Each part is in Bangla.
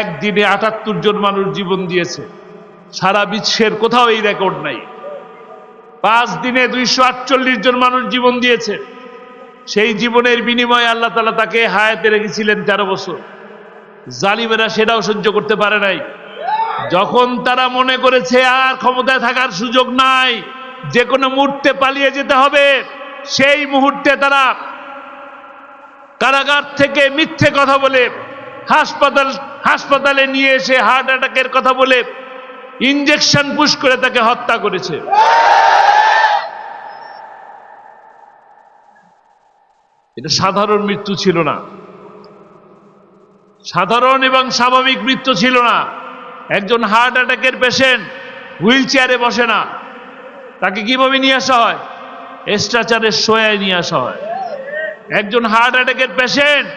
একদিনে আটাত্তর জন মানুষ জীবন দিয়েছে। সারা বিশ্বের কোথাও এই রেকর্ড নাই। পাঁচ দিনে দুইশো আটচল্লিশ জন মানুষ জীবন দিয়েছে। সেই জীবনের বিনিময়ে আল্লাহ তালা তাকে হায়াতে রেখেছিলেন তেরো বছর। জালিমেরা সেটাও সহ্য করতে পারে নাই। যখন তারা মনে করেছে আর ক্ষমতায় থাকার সুযোগ নাই, যে কোনো মুহূর্তে পালিয়ে যেতে হবে, সেই মুহূর্তে তারা কারাগার থেকে মিথ্যে কথা বলে হাসপাতাল, হাসপাতালে নিয়ে এসে হার্ট অ্যাটাকের কথা বলে ইঞ্জেকশন পুশ করে তাকে হত্যা করেছে। এটা সাধারণ মৃত্যু ছিল না। সাধারণ এবং স্বাভাবিক মৃত্যু ছিল না। একজন হার্ট অ্যাটাকের পেশেন্ট হুইল চেয়ারে বসে না। তাকে কীভাবে নিয়ে আসা হয়? স্ট্রাচারের শোয়ায় নিয়ে আসা হয়। একজন হার্ট অ্যাটাকের পেশেন্ট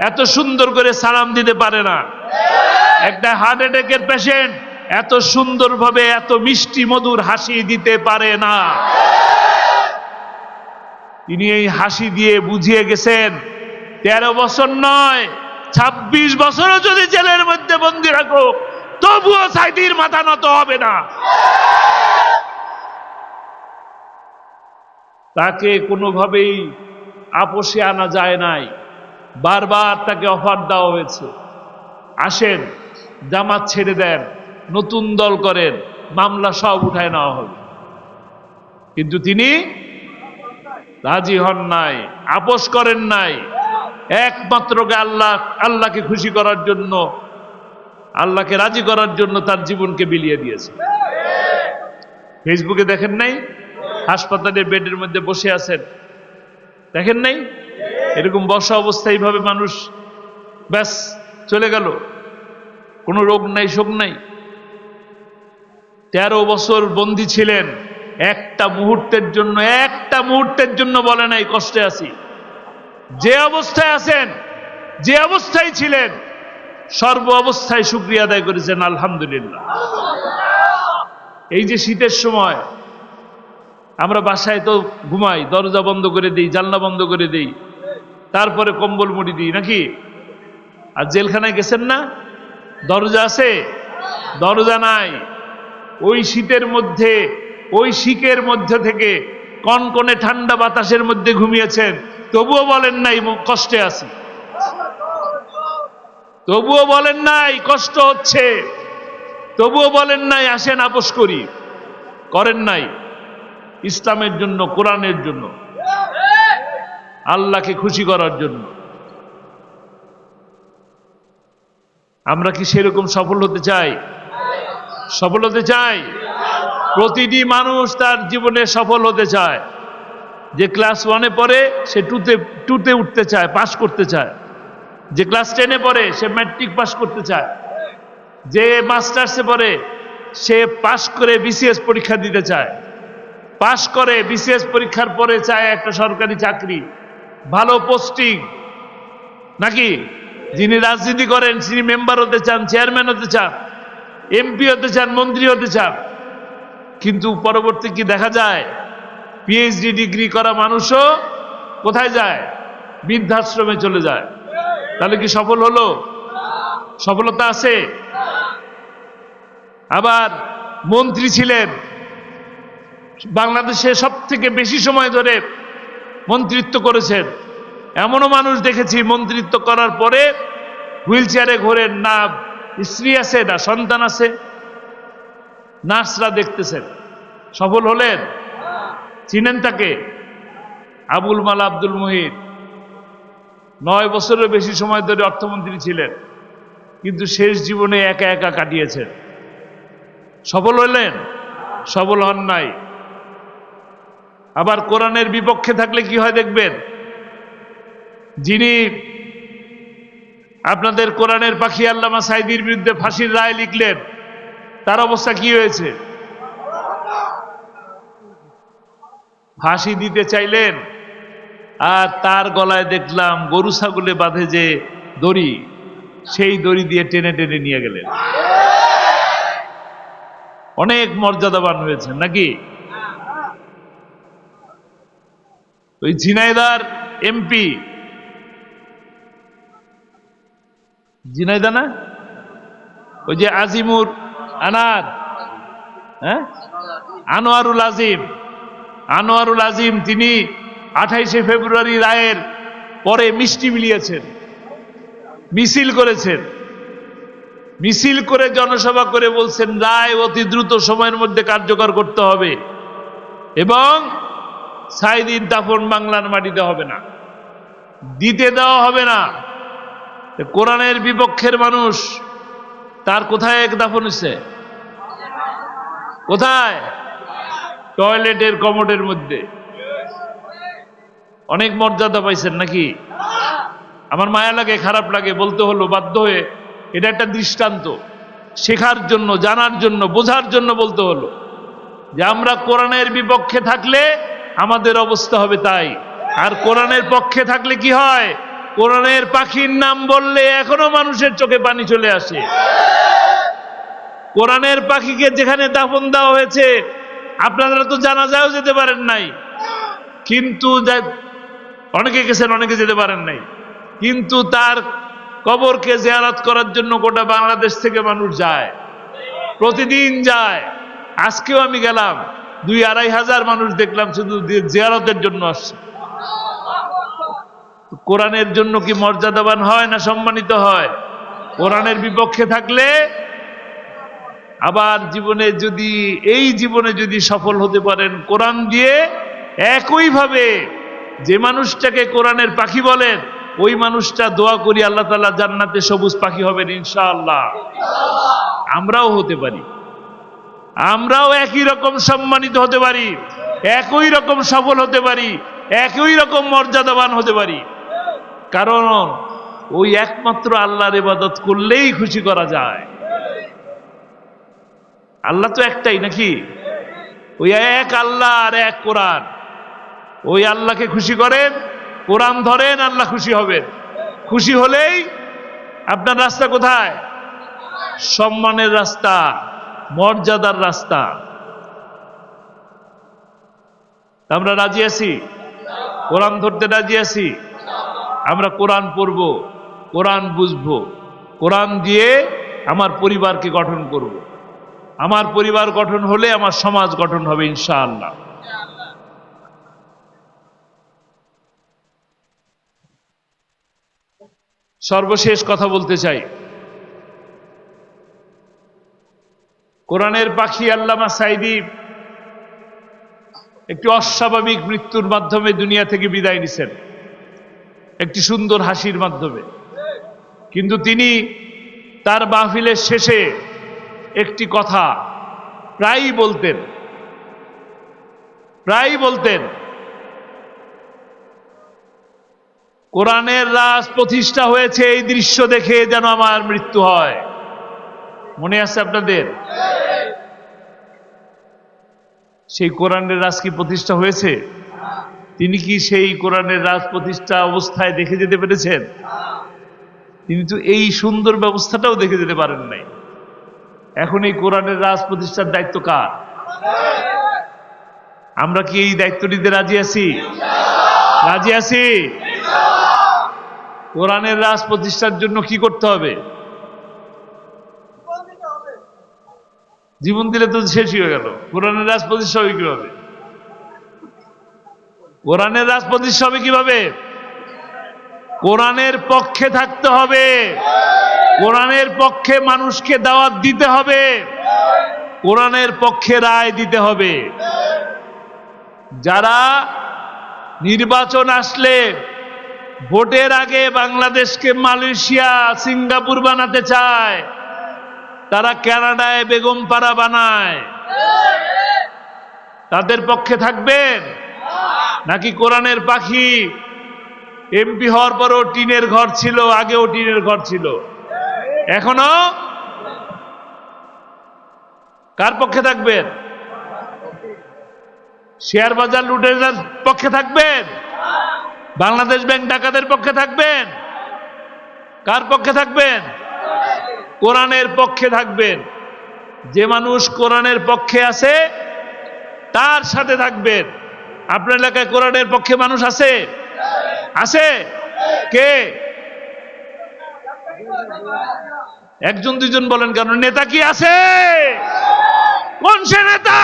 এত সুন্দর করে সালাম দিতে পারে না। একটা হার্ট অ্যাটাকের পেশেন্ট এত সুন্দরভাবে এত মিষ্টি মধুর হাসি দিতে পারে না। তিনি এই হাসি দিয়ে বুঝিয়ে গেছেন, তেরো বছর নয়, ছাব্বিশ বছরও যদি জেলের মধ্যে বন্দি রাখো, তবুও সাইদির মাথা নত হবে না। তাকে কোনোভাবেই আপোষে আনা যায় নাই। বারবার তাকে অফার দেওয়া হয়েছে। আসেন, জামাত ছেড়ে দেন, নতুন দল করেন, মামলা সব উঠায় নেওয়া হবে। কিন্তু তিনি রাজি হন নাই, আপোষ করেন নাই। একমাত্র আল্লাহ, আল্লাহকে খুশি করার জন্য, আল্লাহকে রাজি করার জন্য তার জীবনকে বিলিয়ে দিয়েছে। ফেসবুকে দেখেন নাই? হাসপাতালের বেডের মধ্যে বসে আছেন। দেখেন নাই? এরকম বসা অবস্থায় এইভাবে মানুষ ব্যাস চলে গেল। কোনো রোগ নাই, শোক নাই। তেরো বছর বন্দি ছিলেন। একটা মুহূর্তের জন্য, একটা মুহূর্তের জন্য বলে নাই, কষ্টে আছি। যে অবস্থায় আছেন, যে অবস্থায় ছিলেন, সর্ব অবস্থায় শুক্রিয়া আদায় করেছেন, আলহামদুলিল্লাহ। এই যে শীতের সময়, আমরা বাসায় তো ঘুমাই, দরজা বন্ধ করে দিই, জানলা বন্ধ করে দিই। তারপরে কম্বল মুড়ি দিই, নাকি? আর জেলখানায় গেছেন না? দরজা আছে? দরজা নাই। ওই শীতের মধ্যে, ওই শিকের মধ্যে থেকে কনকনে ঠান্ডা বাতাসের মধ্যে ঘুমিয়েছেন। তবুও বলেন নাই কষ্টে আছি। তবুও বলেন নাই, কষ্ট হচ্ছে। তবুও বলেন নাই, আসেন, আপোষ করি। করেন নাই। ইসলামের জন্য, কোরআনের জন্য। আল্লাহকে খুশি করার জন্য। আমরা কি সেরকম সফল হতে চাই? সফল হতে চাই? প্রতিটি মানুষ তার জীবনে সফল হতে চায়। যে ক্লাস ওয়ানে পড়ে, সে টুতে টুতে উঠতে চায় পাশ করতে চায়। যে ক্লাস টেনে পড়ে, সে ম্যাট্রিক পাস করতে চায়। যে মাস্টার্সে পড়ে, সে পাশ করে বিসিএস পরীক্ষা দিতে চায়। পাশ করে বিসিএস পরীক্ষার পরে চায় একটা সরকারি চাকরি। ভালো পোস্টিং। নাকি? যিনি রাজনীতি করেন তিনি মেম্বার হতে চান চেয়ারম্যান হতে চান এমপি হতে চান, মন্ত্রী হতে চান। কিন্তু পরবর্তী কি দেখা যায়? পিএইচডি ডিগ্রি করা মানুষও কোথায় যায়? বৃদ্ধাশ্রমে চলে যায়। তাহলে কি সফল হলো? সফলতা আছে? আবার মন্ত্রী ছিলেন। বাংলাদেশে সব থেকে বেশি সময় ধরে মন্ত্রিত্ব করেছেন। এমনও মানুষ দেখেছি মন্ত্রিত্ব করার পরে হুইল চেয়ারে ঘোরেন না, স্ত্রী আছে, না সন্তান আছে। নার্সরা দেখতেছেন। সফল হলেন? চিনেন তাকে? আবুল মালা আব্দুল মহিদ নয় বছরের বেশি সময় ধরে অর্থমন্ত্রী ছিলেন, কিন্তু শেষ জীবনে একা একা কাটিয়েছেন। সফল হলেন? সফল হন নাই। আবার কোরআনের বিপক্ষে থাকলে কি হয় দেখবেন? যিনি আপনাদের কোরআনের পাখি আল্লামা সাইদির বিরুদ্ধে ফাঁসির রায় লিখলেন, তার অবস্থা কি হয়েছে? ফাঁসি দিতে চাইলেন, আর তার গলায় দেখলাম গরু ছাগলে বাঁধে যে দড়ি, সেই দড়ি দিয়ে টেনে টেনে নিয়ে গেলেন। অনেক মর্যাদাবান হয়েছেন, নাকি? ওই ঝিনাইদার এমপি। ঝিনাইদা না? ওই যে আজিমুর আনার হ্যাঁ? আনোয়ারুল আজিম। আনোয়ারুল আজিম, তিনি আঠাইশে ফেব্রুয়ারি রায়ের পরে মিষ্টি মিলিয়েছেন, মিছিল করেছেন। মিছিল করে জনসভা করে বলছেন, রায় অতি দ্রুত সময়ের মধ্যে কার্যকর করতে হবে। এবং সাইদিন দাফন বাংলার মাটিতে হবে না। দিতে দেওয়া হবে না। কোরআনের বিপক্ষের মানুষ, তার কোথায় এক দাফন হচ্ছে কোথায়? টয়লেটের কমোডের মধ্যে। অনেক মর্যাদা পাইছেন নাকি? আমার মায়া লাগে, খারাপ লাগে, বলতে হলো, বাধ্য হয়ে। এটা একটা দৃষ্টান্ত। শেখার জন্য, জানার জন্য, বোঝার জন্য বলতে হলো যে আমরা কোরআনের বিপক্ষে থাকলে আমাদের অবস্থা হবে তাই। আর কোরআনের পক্ষে থাকলে কি হয়? কোরআনের পাখির নাম বললে এখনও মানুষের চোখে পানি চলে আসে। কোরআনের পাখিকে যেখানে দাফন দেওয়া হয়েছে, আপনারা তো জানাজাও যেতে পারেন নাই। কিন্তু অনেকে গেছেন, অনেকে যেতে পারেন নাই। কিন্তু তার কবরকে জিয়ারত করার জন্য গোটা বাংলাদেশ থেকে মানুষ যায়। প্রতিদিন যায়। আজকেও আমি গেলাম। দুই আড়াই হাজার মানুষ দেখলাম শুধু জিয়ারতের জন্য আসছে। কোরআনের জন্য কি মর্যাদাবান হয় না সম্মানিত হয়? কোরআনের বিপক্ষে থাকলে আবার জীবনে যদি, এই জীবনে যদি সফল হতে পারেন, কোরআন দিয়ে একইভাবে যে মানুষটাকে কোরআনের পাখি বলেন, ওই মানুষটা দোয়া করি আল্লাহ তালা জান্নাতে সবুজ পাখি হবেন ইনশাআল্লাহ। আমরাও হতে পারি। আমরাও একই রকম সম্মানিত হতে পারি, একই রকম সফল হতে পারি, একই রকম মর্যাদাবান হতে পারি। কারণ ওই একমাত্র আল্লাহর ইবাদত করলেই খুশি করা যায়। আল্লাহ তো একটাই নাকি? ওই এক আল্লাহ আর এক কোরআন। ওই আল্লাহকে খুশি করেন, কোরআন ধরেন, আল্লাহ খুশি হবেন। খুশি হলেই আপনার রাস্তা কোথায়? সম্মানের রাস্তা। মর্যাদার রাস্তা। আমরা রাজি আছি? কোরআন ধরতে রাজি আছি? আমরা কোরআন পড়ব, কোরআন বুঝব, কোরআন দিয়ে আমার পরিবারকে গঠন করব। আমার পরিবার গঠন হলে আমার সমাজ গঠন হবে, ইনশাআল্লাহ। সর্বশেষ কথা বলতে চাই। কোরআনের পাখি আল্লামা সাইদি একটি অস্বাভাবিক মৃত্যুর মাধ্যমে দুনিয়া থেকে বিদায় নিছেন। একটি সুন্দর হাসির মাধ্যমে। কিন্তু তিনি তার মাহফিলের শেষে একটি কথা প্রায়ই বলতেন। প্রায়ই বলতেন, কোরআনের রাজ প্রতিষ্ঠা হয়েছে এই দৃশ্য দেখে যেন আমার মৃত্যু হয়। মনে আছে আপনাদের? সেই কোরআনের রাজ কি প্রতিষ্ঠা হয়েছে? তিনি কি সেই কোরআনের রাজ প্রতিষ্ঠা অবস্থায় দেখে যেতে পেরেছেন? তিনি তো এই সুন্দর ব্যবস্থাটাও দেখে যেতে পারেন নাই। এখন এই কোরআনের রাজ প্রতিষ্ঠার দায়িত্ব কার? আমরা কি এই দায়িত্ব নিতে রাজি আছি? রাজি আছি? কোরআনের রাজ প্রতিষ্ঠার জন্য কি করতে হবে? জীবন দিলে তো শেষই হয়ে গেল। কোরআনের রাজ হবে কীভাবে? কোরআনের রাজ হবে কীভাবে? কোরআনের পক্ষে থাকতে হবে। কোরআনের পক্ষে মানুষকে দাওয়াত দিতে হবে। কোরআনের পক্ষে রায় দিতে হবে। যারা নির্বাচন আসলে ভোটের আগে বাংলাদেশকে মালয়েশিয়া, সিঙ্গাপুর বানাতে চায় তারা কানাডায় বেগম পাড়া বানায়। তাদের পক্ষে থাকবেন? নাকি কোরআনের পাখি? এমপি হওয়ার পরও টিনের ঘর ছিল, আগেও টিনের ঘর ছিল। এখনও? কার পক্ষে থাকবেন? শেয়ার বাজার লুটের পক্ষে থাকবেন? বাংলাদেশ ব্যাংক ডাকাতের পক্ষে থাকবেন? কার পক্ষে থাকবেন? কোরআনের পক্ষে থাকবেন। যে মানুষ কোরআনের পক্ষে আছে, তার সাথে থাকবেন। আপনার এলাকায় কোরআনের পক্ষে মানুষ আছে? আছে? কে? একজন দুজন বলেন কেন নেতা কি আছে? কোন সে নেতা?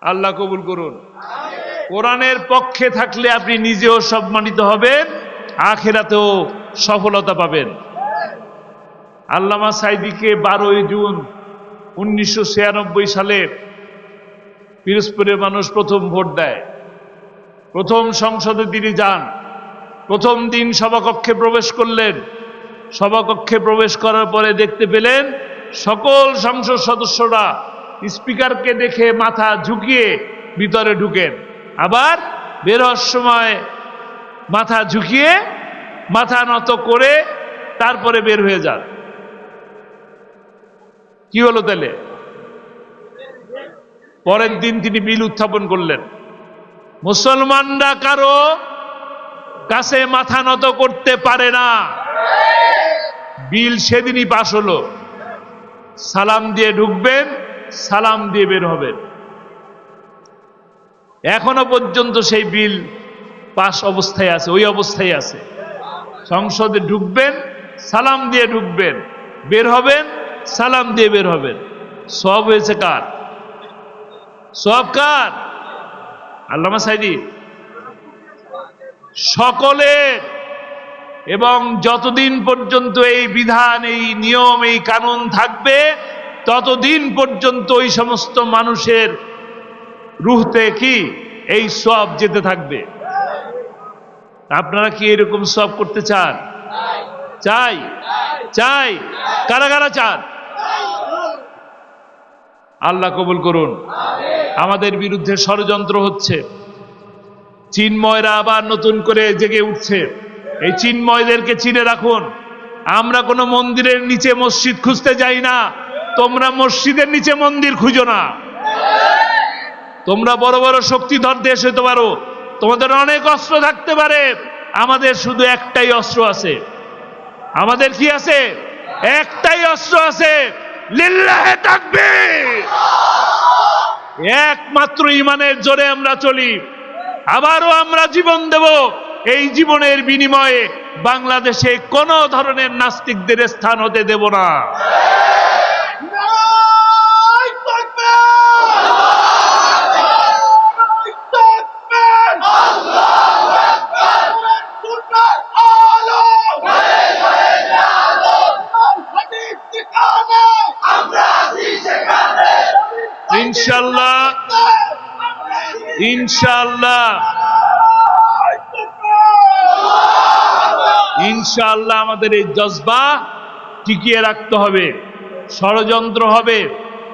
আল্লাহ কবুল করুন। কোরআনের পক্ষে থাকলে আপনি নিজেও সম্মানিত হবেন, আখেরাতেও। সফলতা পাবেন। আল্লামা সাইদিকে বারোই জুন উনিশশো ছিয়ানব্বই সালে পিরোজপুরের মানুষ প্রথম ভোট দেয়। প্রথম সংসদে তিনি যান। প্রথম দিন সভাকক্ষে প্রবেশ করলেন। সভাকক্ষে প্রবেশ করার পরে দেখতে পেলেন সকল সংসদ সদস্যরা স্পিকারকে দেখে মাথা ঝুঁকিয়ে ভিতরে ঢুকেন। আবার বের সময় মাথা ঝুঁকিয়ে মাথা নত করে তারপরে বের হয়ে যান। কি হলো তাহলে? পরের দিন তিনি বিল উত্থাপন করলেন। মুসলমানরা কারও কাছে মাথা নত করতে পারে না। বিল সেদিনই পাশ হলো। সালাম দিয়ে ঢুকবেন, সালাম দিয়ে বের হবেন। এখনও পর্যন্ত সেই বিল পাশ অবস্থায় আছে, ওই অবস্থায় আছে। সংসদে ঢুকবেন, সালাম দিয়ে ঢুকবেন। বের হবেন, সালাম দিয়ে বের হবেন। সব হয়েছে কার? সব কার? আল্লামা সাইদি। সকলের। এবং যতদিন পর্যন্ত এই বিধান, এই নিয়ম, এই কানুন থাকবে, ততদিন পর্যন্ত ওই সমস্ত মানুষের রুহতে কি? এই সব যেতে থাকবে। আপনারা কি এরকম সব করতে চান? চাই। চাই। কারা কারা চান? আল্লাহ কবুল করুন। আমাদের বিরুদ্ধে ষড়যন্ত্র হচ্ছে। চিন্ময়রা আবার নতুন করে জেগে উঠছে। এই চিন্ময়দেরকে চিনে রাখুন। আমরা কোনো মন্দিরের নিচে মসজিদ খুঁজতে যাই না। তোমরা মসজিদের নিচে মন্দির খুঁজো না। তোমরা বড় বড় শক্তিধর দেশ হতে পারো। তোমাদের অনেক অস্ত্র থাকতে পারে। আমাদের শুধু একটাই অস্ত্র আছে। আমাদের কি আছে? একটাই অস্ত্র আছে। একমাত্র ইমানের জোরে আমরা চলি। আবারও আমরা জীবন দেব। এই জীবনের বিনিময়ে বাংলাদেশে কোন ধরনের নাস্তিকদের স্থান হতে দেব না। ইনশাল্লাহ ইনশাল্লাহ! ইনশাআল্লাহ আমাদের এই জজবা টিকিয়ে রাখতে হবে, ষড়যন্ত্র হবে।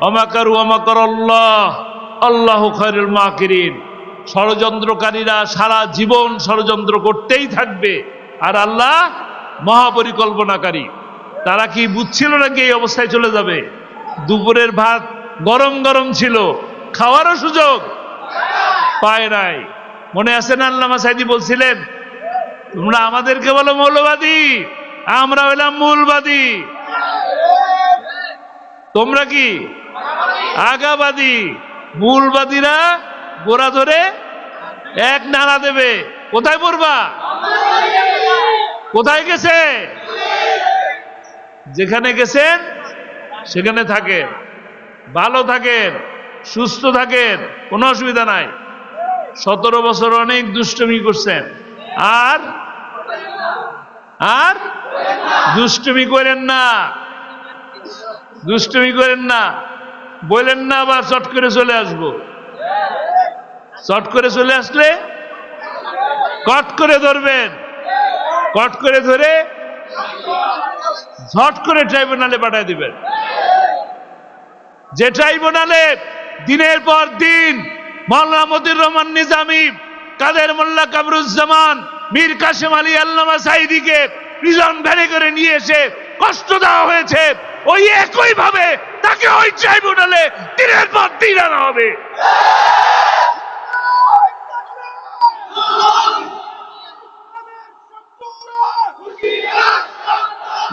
অমাকারু অমাকর আল্লাহ আল্লাহ খৈরুল মাকিরিন। ষড়যন্ত্রকারীরা সারা জীবন ষড়যন্ত্র করতেই থাকবে, আর আল্লাহ মহাপরিকল্পনাকারী। তারা কি বুঝছিল নাকি এই অবস্থায় চলে যাবে? দুপুরের ভাত গরম গরম ছিল। খাওয়ারও সুযোগ। পায় নাই। মনে আছে না আল্লামা সাইদি বলছিলেন, তোমরা আমাদেরকে বলো মৌলবাদী, আমরা হইলাম মূলবাদী। তোমরা কি? আগাবাদী। মূলবাদীরা গোড়া ধরে এক নাড়া দেবে। কোথায় পড়বা? কোথায় গেছে? যেখানে গেছেন, সেখানে থাকেন। ভালো থাকেন, সুস্থ থাকেন, কোনো অসুবিধা নাই। সতেরো বছর অনেক দুষ্টমি করছেন। আর? আর? দুষ্টমি করেন না। দুষ্টমি করেন না। বলেন না আবার চট করে চলে আসব। চট করে চলে আসলে কট করে ধরবেন। কট করে ধরে ঝট করে ট্রাইব্যুনালে পাঠিয়ে দিবেন। যে ট্রাইব্যুনালে দিনের পর দিন মাওলানা মতিউর রহমান নিজামী কাদের মোল্লা কামরুজ্জামান মীর কাসেম আলী আল্লামা সাইদিকে প্রিজন ভ্যানে করে নিয়ে এসে কষ্ট দেওয়া হয়েছে, ওই একই ভাবে তাকে ওই ট্রাইব্যুনালে দিনের পর দিন আনা হবে।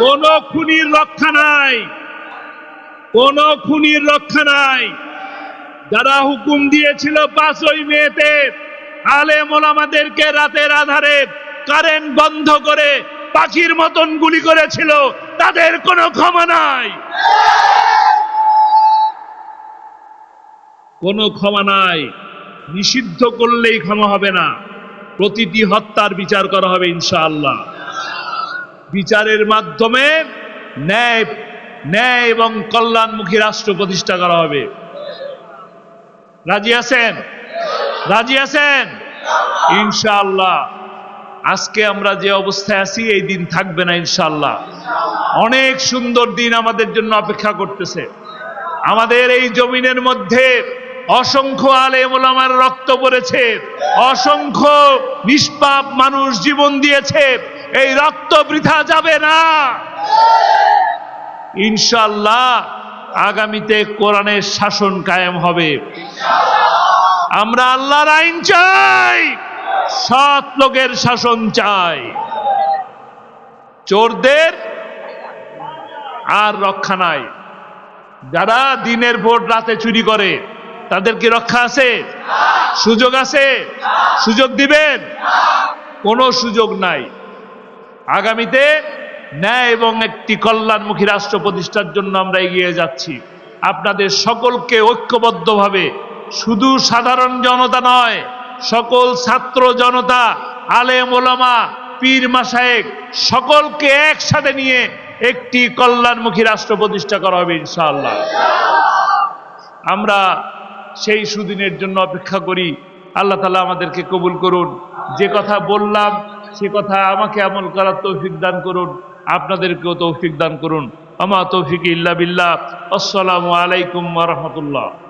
কোন খুনির রক্ষা নাই। কোন খুনির রক্ষা নাই। যারা হুকুম দিয়েছিল পাঁচই মেয়েতে আলে মোলামাদেরকে রাতের আধারে কারেন্ট বন্ধ করে পাখির মতন গুলি করেছিল, তাদের কোনো ক্ষমা নাই। কোনো ক্ষমা নাই। নিষিদ্ধ করলেই ক্ষমা হবে না। প্রতিটি হত্যার বিচার করা হবে ইনশাআল্লাহ। বিচারের মাধ্যমে ন্যায় ন্যায় এবং কল্যাণমুখী রাষ্ট্র প্রতিষ্ঠা করা হবে। রাজি আছেন? রাজি আছেন? ইনশাআল্লাহ। আজকে আমরা যে অবস্থায় আছি, এই দিন থাকবে না ইনশাআল্লাহ। অনেক সুন্দর দিন আমাদের জন্য অপেক্ষা করতেছে। আমাদের এই জমিনের মধ্যে অসংখ্য ওলামার রক্ত পড়েছে, অসংখ্য নিষ্পাপ মানুষ জীবন দিয়েছে। এই রক্ত বৃথা যাবে না। ইনশাল্লাহ আগামীতে কোরআনের শাসন কায়েম হবে। আমরা আল্লাহর আইন চাই, সৎ লোকের শাসন চাই। চোরদের আর রক্ষা নাই। যারা দিনের ভোট রাতে চুরি করে, তাদের কি রক্ষা আছে? সুযোগ আছে? সুযোগ দিবেন? কোনো সুযোগ নাই। আগামীতে ন্যায় এবং একটি কল্যাণমুখী রাষ্ট্র প্রতিষ্ঠার জন্য আমরা এগিয়ে যাচ্ছি। আপনাদের সকলকে ঐক্যবদ্ধভাবে শুধু সাধারণ জনতা নয়, সকল ছাত্র জনতা, আলেম ওলামা, পীর মাসায়েক সকলকে একসাথে নিয়ে একটি কল্যাণমুখী রাষ্ট্র প্রতিষ্ঠা করা হবে ইনশাআল্লাহ। আমরা সেই সুদিনের জন্য অপেক্ষা করি। আল্লাহ তালা আমাদেরকে কবুল করুন। যে কথা বললাম, সে কথা আমাকে আমল করার তৌফিক দান করুন। আপনাদেরকেও তৌফিক দান করুন। আমা তৌফিক ইল্লা বিল্লাহ। আসসালামু আলাইকুম রহমতুল্লাহ।